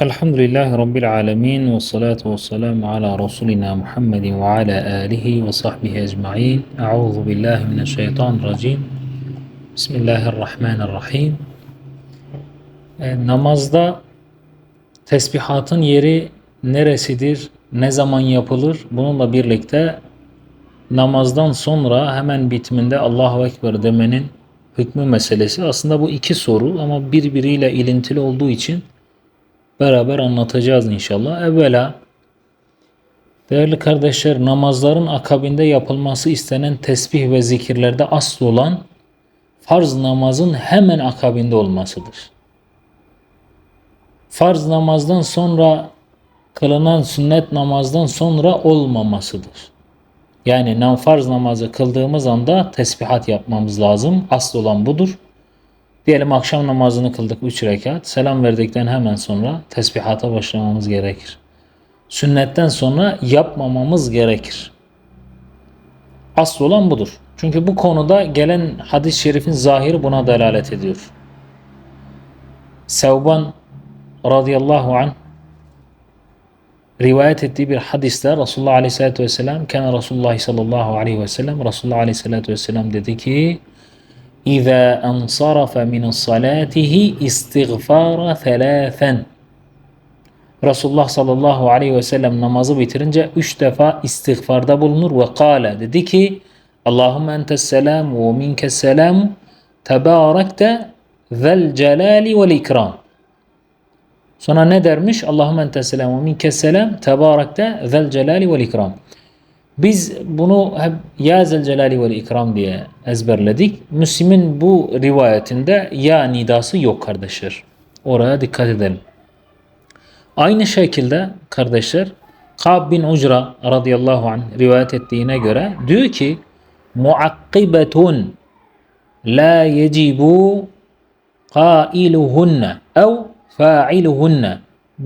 Elhamdülillahi Rabbil alemin ve salatu ve selamu ala Resulina Muhammedin ve ala alihi ve sahbihi ecma'in. Euzu billahi mineşşeytanirracim. Bismillahirrahmanirrahim. E, namazda tesbihatın yeri neresidir, ne zaman yapılır? Bununla birlikte namazdan sonra hemen bitiminde Allahu Ekber demenin hükmü meselesi. Aslında bu iki soru ama birbiriyle ilintili olduğu için beraber anlatacağız inşallah. Evvela değerli kardeşler namazların akabinde yapılması istenen tesbih ve zikirlerde asıl olan farz namazın hemen akabinde olmasıdır. Farz namazdan sonra kılınan sünnet namazdan sonra olmamasıdır. Yani farz namazı kıldığımız anda tesbihat yapmamız lazım. Asıl olan budur. Diyelim akşam namazını kıldık 3 rekat. Selam verdikten hemen sonra tesbihata başlamamız gerekir. Sünnetten sonra yapmamamız gerekir. Asıl olan budur. Çünkü bu konuda gelen hadis-i şerifin zahiri buna delalet ediyor. Sevban radıyallahu anh rivayet ettiği bir hadiste Resulullah aleyhissalatü vesselam Kene Resulullah sallallahu aleyhi ve sellem Resulullah aleyhissalatü vesselam dedi ki İza ensarafe min salatihi istiğfara thalathen Resulullah sallallahu aleyhi ve sellem namazı bitirince üç defa istiğfarda bulunur ve kâle dedi ki Allahümme entes selam ve minkes selam tebarekte zel celali vel ikram Sonra ne dermiş? Allahümme entes selam ve minkes selam tebarekte zel celali vel ikram biz bunu hep Ya Zelcelali ve İkram diye ezberledik. Müslim'in bu rivayetinde ya nidası yok kardeşler. Oraya dikkat edelim. Aynı şekilde kardeşler Kab bin Ucra radıyallahu anh rivayet ettiğine göre diyor ki muakkibetun la yecibu qailuhunne ev fa'iluhunne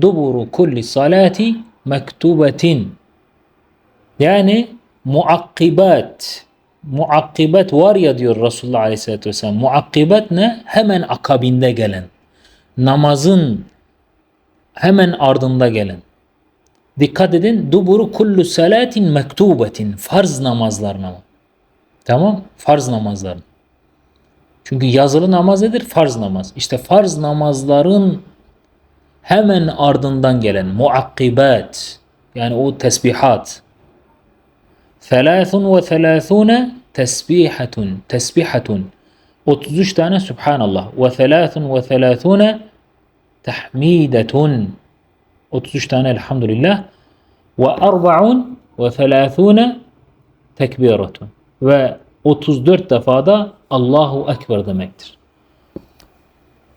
duburu kulli salati mektubetin yani muakkibat muakkibat var ya diyor Resulullah Aleyhisselatü Vesselam. Muakkibat ne? Hemen akabinde gelen. Namazın hemen ardında gelen. Dikkat edin. Duburu kullu salatin mektubetin. Farz namazlarına. Tamam? Farz namazların. Çünkü yazılı namaz nedir? Farz namaz. İşte farz namazların hemen ardından gelen muakkibat yani o tesbihat Selâthun ve selâthûne tesbihatun. Tesbihatun. 33 tane Subhanallah. Ve selâthun ve selâthûne tahmidetun. 33 tane Elhamdülillah. Ve arba'un ve selâthûne tekbiratun. Ve 34 defa da Allahu Ekber demektir.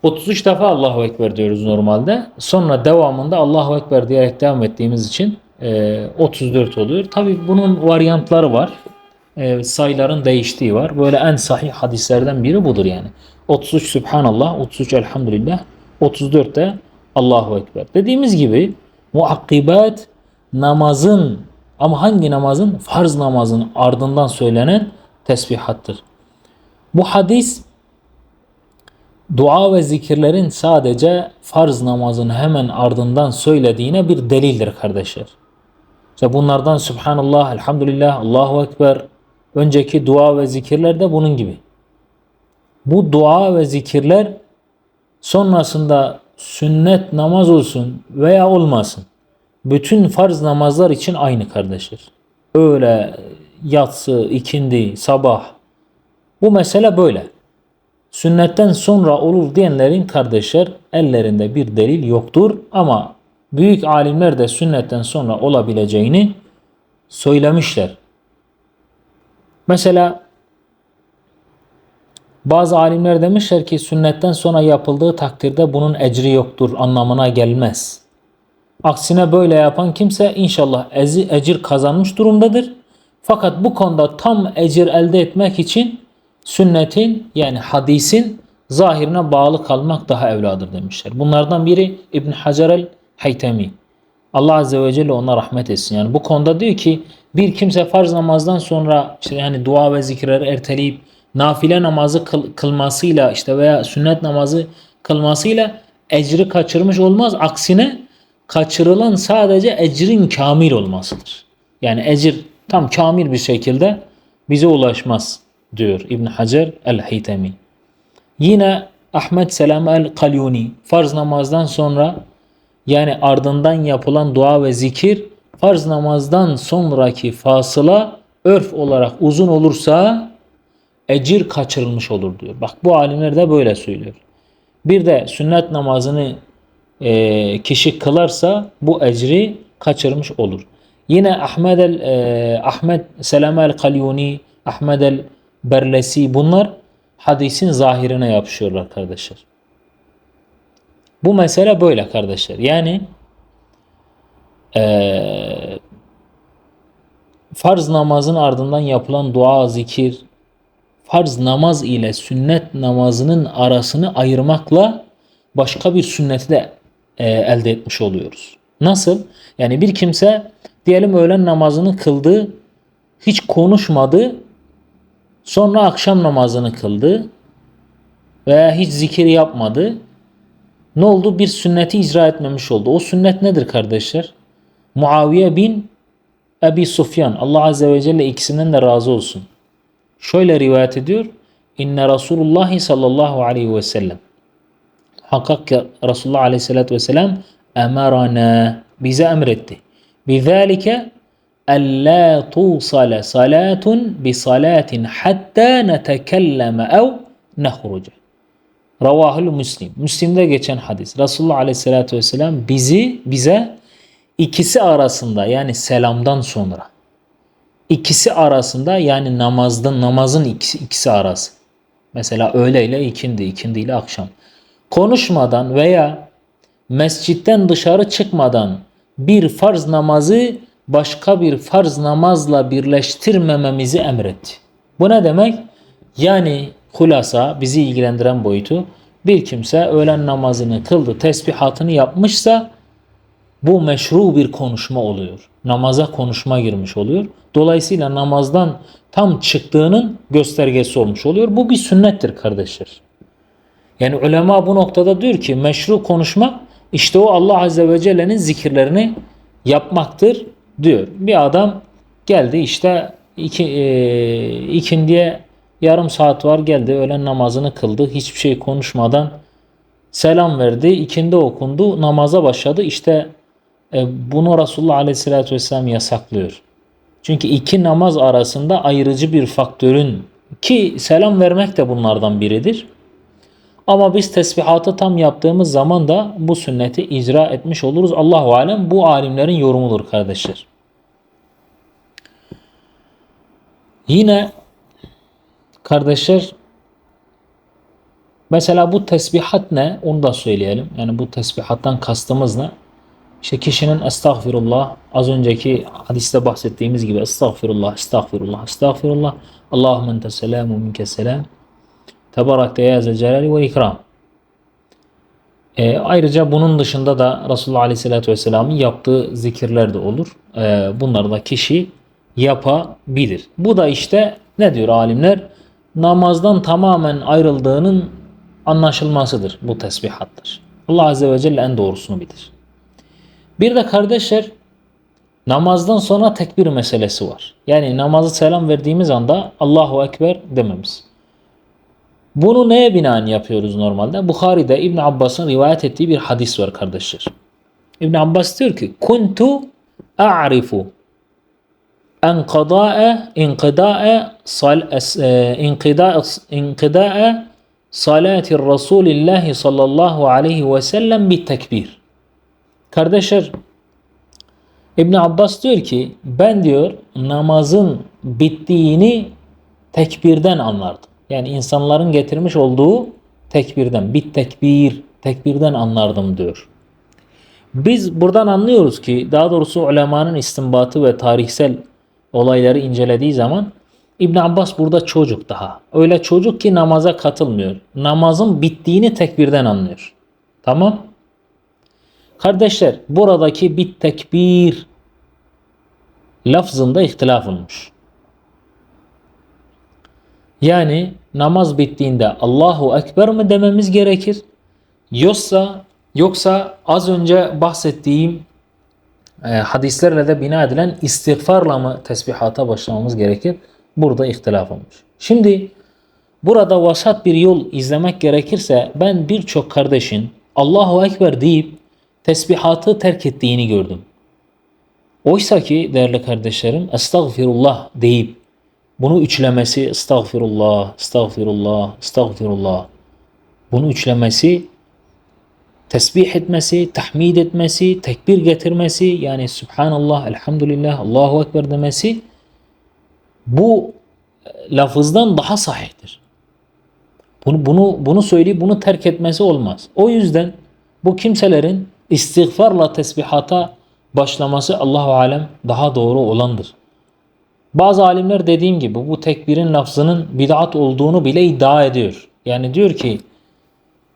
33 defa Allahu Ekber diyoruz normalde. Sonra devamında Allahu Ekber diyerek devam ettiğimiz için 34 ee, oluyor. Tabi bunun varyantları var. E, sayıların değiştiği var. Böyle en sahih hadislerden biri budur yani. 33 Subhanallah, 33 Elhamdülillah, 34 de Allahu Ekber. Dediğimiz gibi muakkibat namazın ama hangi namazın? Farz namazın ardından söylenen tesbihattır. Bu hadis dua ve zikirlerin sadece farz namazın hemen ardından söylediğine bir delildir kardeşler. İşte bunlardan Subhanallah, Elhamdülillah, Allahu Ekber, önceki dua ve zikirler de bunun gibi. Bu dua ve zikirler sonrasında sünnet namaz olsun veya olmasın. Bütün farz namazlar için aynı kardeşler. Öğle, yatsı, ikindi, sabah. Bu mesele böyle. Sünnetten sonra olur diyenlerin kardeşler ellerinde bir delil yoktur ama büyük alimler de sünnetten sonra olabileceğini söylemişler. Mesela bazı alimler demişler ki sünnetten sonra yapıldığı takdirde bunun ecri yoktur anlamına gelmez. Aksine böyle yapan kimse inşallah ecir kazanmış durumdadır. Fakat bu konuda tam ecir elde etmek için sünnetin yani hadisin zahirine bağlı kalmak daha evladır demişler. Bunlardan biri İbn Hacer el Haytemi. Allah Azze ve Celle ona rahmet etsin. Yani bu konuda diyor ki bir kimse farz namazdan sonra işte yani dua ve zikirleri erteleyip nafile namazı kıl, kılmasıyla işte veya sünnet namazı kılmasıyla ecri kaçırmış olmaz. Aksine kaçırılan sadece ecrin kamil olmasıdır. Yani ecir tam kamil bir şekilde bize ulaşmaz diyor İbn Hacer el-Haytemi. Yine Ahmet Selam el-Kalyuni farz namazdan sonra yani ardından yapılan dua ve zikir farz namazdan sonraki fasıla örf olarak uzun olursa ecir kaçırılmış olur diyor. Bak bu alimler de böyle söylüyor. Bir de sünnet namazını e, kişi kılarsa bu ecri kaçırmış olur. Yine Ahmed el e, Ahmed Selame el Kalyuni, Ahmed el Berlesi bunlar hadisin zahirine yapışıyorlar kardeşler. Bu mesele böyle kardeşler. Yani e, farz namazın ardından yapılan dua, zikir, farz namaz ile sünnet namazının arasını ayırmakla başka bir sünneti de e, elde etmiş oluyoruz. Nasıl? Yani bir kimse diyelim öğlen namazını kıldı, hiç konuşmadı, sonra akşam namazını kıldı veya hiç zikir yapmadı ne oldu? Bir sünneti icra etmemiş oldu. O sünnet nedir kardeşler? Muaviye bin Ebi Sufyan Allah Azze ve Celle ikisinden de razı olsun. Şöyle rivayet ediyor. İnne Resulullah sallallahu aleyhi ve sellem Hakkak ki Resulullah aleyhissalatü vesselam emarana bize emretti. Bizalike ella tusale salatun bi salatin hatta netekelleme ev nehruca. Ravahül Müslim. Müslim'de geçen hadis. Resulullah Aleyhisselatü Vesselam bizi bize ikisi arasında yani selamdan sonra ikisi arasında yani namazdan namazın ikisi, ikisi arası. Mesela öğle ile ikindi, ikindi ile akşam. Konuşmadan veya mescitten dışarı çıkmadan bir farz namazı başka bir farz namazla birleştirmememizi emretti. Bu ne demek? Yani hulasa bizi ilgilendiren boyutu bir kimse öğlen namazını kıldı, tesbihatını yapmışsa bu meşru bir konuşma oluyor. Namaza konuşma girmiş oluyor. Dolayısıyla namazdan tam çıktığının göstergesi olmuş oluyor. Bu bir sünnettir kardeşler. Yani ulema bu noktada diyor ki meşru konuşmak işte o Allah Azze ve Celle'nin zikirlerini yapmaktır diyor. Bir adam geldi işte iki, e, ikindiye yarım saat var geldi öğlen namazını kıldı. Hiçbir şey konuşmadan selam verdi. İkindi okundu. Namaza başladı. İşte e, bunu Resulullah Aleyhisselatü Vesselam yasaklıyor. Çünkü iki namaz arasında ayırıcı bir faktörün ki selam vermek de bunlardan biridir. Ama biz tesbihatı tam yaptığımız zaman da bu sünneti icra etmiş oluruz. Allahu alem bu alimlerin yorumudur kardeşler. Yine kardeşler mesela bu tesbihat ne? Onu da söyleyelim. Yani bu tesbihattan kastımız ne? İşte kişinin estağfirullah az önceki hadiste bahsettiğimiz gibi estağfirullah, estağfirullah, estağfirullah. Allahümme ente selamu minke selam. Tebarak ya celali ve ikram. E, ayrıca bunun dışında da Resulullah Aleyhisselatü Vesselam'ın yaptığı zikirler de olur. E, bunları da kişi yapabilir. Bu da işte ne diyor alimler? Namazdan tamamen ayrıldığının anlaşılmasıdır bu tesbihattır. Allah Azze ve Celle en doğrusunu bilir. Bir de kardeşler namazdan sonra tekbir meselesi var. Yani namazı selam verdiğimiz anda Allahu Ekber dememiz. Bunu neye binaen yapıyoruz normalde? Bukhari'de İbn Abbas'ın rivayet ettiği bir hadis var kardeşler. İbn Abbas diyor ki: "Kuntu a'rifu enqada'a inqida'a sal inqida'a inqida'a salati Resulillah sallallahu aleyhi ve sellem bir tekbir." Kardeşler İbn Abbas diyor ki ben diyor namazın bittiğini tekbirden anlardım. Yani insanların getirmiş olduğu tekbirden, bit tekbir, tekbirden anlardım diyor. Biz buradan anlıyoruz ki daha doğrusu ulemanın istinbatı ve tarihsel olayları incelediği zaman İbn Abbas burada çocuk daha. Öyle çocuk ki namaza katılmıyor. Namazın bittiğini tekbirden anlıyor. Tamam? Kardeşler buradaki bit tekbir lafzında ihtilaf olmuş. Yani namaz bittiğinde Allahu Ekber mi dememiz gerekir? Yoksa Yoksa az önce bahsettiğim e, hadislerle de bina edilen istiğfarla mı tesbihata başlamamız gerekir? Burada ihtilaf olmuş. Şimdi burada vasat bir yol izlemek gerekirse ben birçok kardeşin Allahu Ekber deyip tesbihatı terk ettiğini gördüm. Oysa ki değerli kardeşlerim estağfirullah deyip bunu üçlemesi estağfirullah, estağfirullah, estağfirullah. Bunu üçlemesi tesbih etmesi, tahmid etmesi, tekbir getirmesi yani Subhanallah, Elhamdülillah, Allahu Ekber demesi bu e, lafızdan daha sahihtir. Bunu, bunu, bunu söyleyip bunu terk etmesi olmaz. O yüzden bu kimselerin istiğfarla tesbihata başlaması Allahu alem daha doğru olandır. Bazı alimler dediğim gibi bu tekbirin lafzının bid'at olduğunu bile iddia ediyor. Yani diyor ki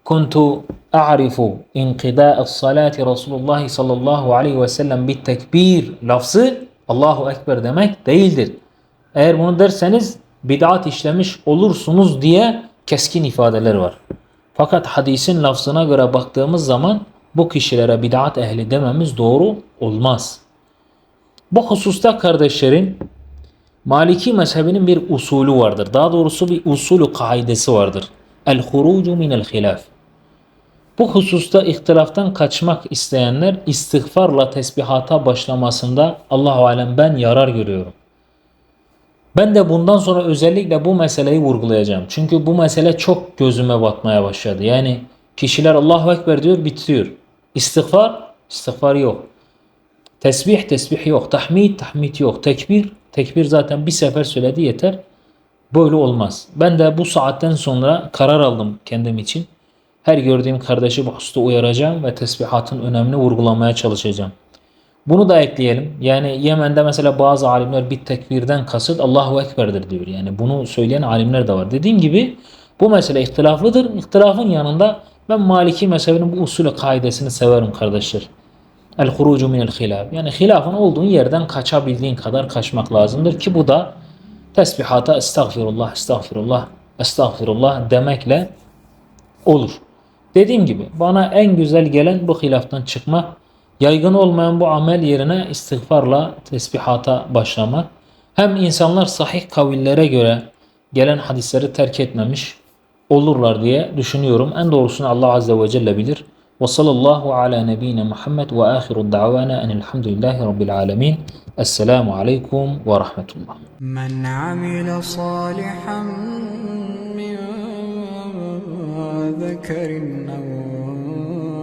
kuntu a'rifu inqida'a salati Resulullah sallallahu aleyhi ve sellem bit tekbir lafzı Allahu Ekber demek değildir. Eğer bunu derseniz bid'at işlemiş olursunuz diye keskin ifadeler var. Fakat hadisin lafzına göre baktığımız zaman bu kişilere bid'at ehli dememiz doğru olmaz. Bu hususta kardeşlerin Maliki mezhebinin bir usulü vardır. Daha doğrusu bir usulü kaidesi vardır. El-hurucu minel hilaf. Bu hususta ihtilaftan kaçmak isteyenler istiğfarla tesbihata başlamasında Allahu alem ben yarar görüyorum. Ben de bundan sonra özellikle bu meseleyi vurgulayacağım. Çünkü bu mesele çok gözüme batmaya başladı. Yani kişiler Allahu Ekber diyor bitiyor. İstiğfar, istiğfar yok. Tesbih, tesbih yok. Tahmid, tahmid yok. Tekbir, tekbir zaten bir sefer söyledi yeter. Böyle olmaz. Ben de bu saatten sonra karar aldım kendim için. Her gördüğüm kardeşi bu hususta uyaracağım ve tesbihatın önemini vurgulamaya çalışacağım. Bunu da ekleyelim. Yani Yemen'de mesela bazı alimler bir tekbirden kasıt Allahu Ekber'dir diyor. Yani bunu söyleyen alimler de var. Dediğim gibi bu mesele ihtilaflıdır. İhtilafın yanında ben Maliki mezhebinin bu usulü kaidesini severim kardeşler. El hurucu minel hilaf. Yani hilafın olduğun yerden kaçabildiğin kadar kaçmak lazımdır ki bu da tesbihata estağfirullah, estağfirullah, estağfirullah demekle olur. Dediğim gibi bana en güzel gelen bu hilaftan çıkmak, Yaygın olmayan bu amel yerine istiğfarla tesbihata başlamak hem insanlar sahih kavillere göre gelen hadisleri terk etmemiş olurlar diye düşünüyorum. En doğrusunu Allah Azze ve Celle bilir. Ve sallallahu ala nebine Muhammed ve ahiru da'vana enilhamdülillahi rabbil alemin. Esselamu aleykum ve rahmetullah. Men amile salihan min zekerin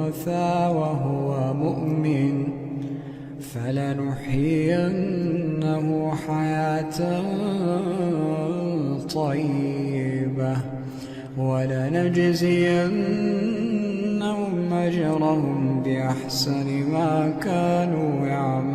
evsa ve فلنحيينه حياة طيبة ولنجزينهم أجرهم بأحسن ما كانوا يعملون.